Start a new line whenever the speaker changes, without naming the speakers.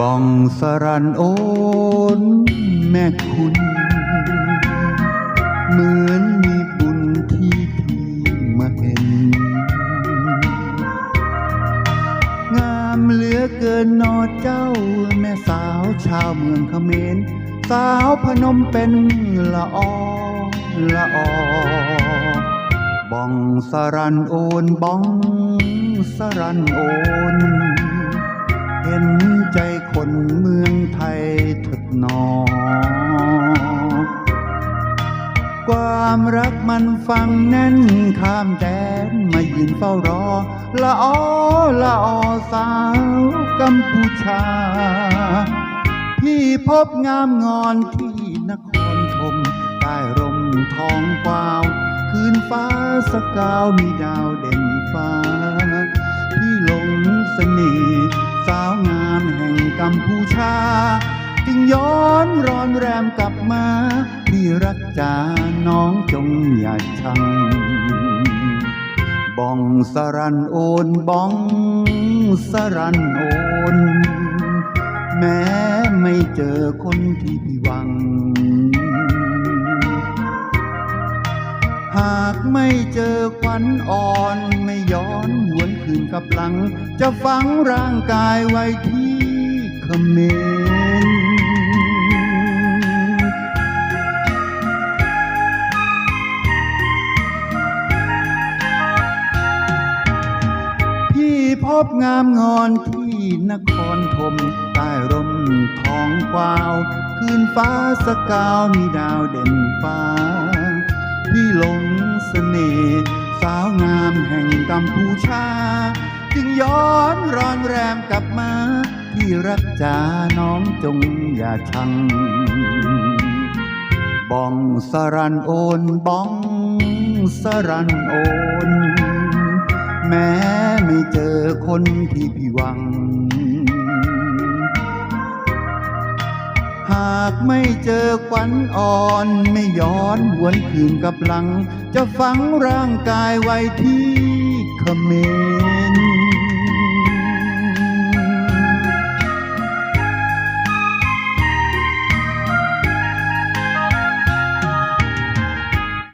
บ้องสรันโอนแม่คุณ เหมือนมีบุญที่พี่มาเห็น งามเหลือเกินนอเจ้าแม่สาวชาวเมืองเขมร สาวพนมเป็นละออละออบ้องสรันโอนบ้องสรันโอน เห็นใจคนเมืองไทยเถิดหนอ ความรักมันฟังแน่นข้ามแดนมายืนเฝ้ารอ ละออละออสาวกัมพูชา พี่พบงามงอนที่นครธมใต้ร่มทองกวาว คืนฟ้าสกาวมีดาวเด่นฟ้าา จึงย้อนร้อนแรมกลับมา พี่รักจาน้องจงอย่าชังบ้องสรันโอนบ้องสรันโอนแม้ไม่เจอคนที่พี่หวัง หากไม่เจอควันอ่อนไม่ย้อนหวนคืนกับหลัง จะฝังร่างกายไว้ที่ ขมรพี่พบงามงอนที่นครธมใต้ร่มทองกวาว คืนฟ้าสกาวมีดาวเด่นฟ้า พี่หลงเสน่ห์สาวงามแห่งกัมพูชา จึงย้อนรอนแรมกลับมา ที่รักจาน้องจงอย่าชัง บ้องสรันโอนบ้องสรันโอน แม้ไม่เจอคนที่พี่หวัง หากไม่เจอควันอ่อนไม่ย้อนหวนคืนกับหลัง จะฝังร่างกายไว้ที่เขมร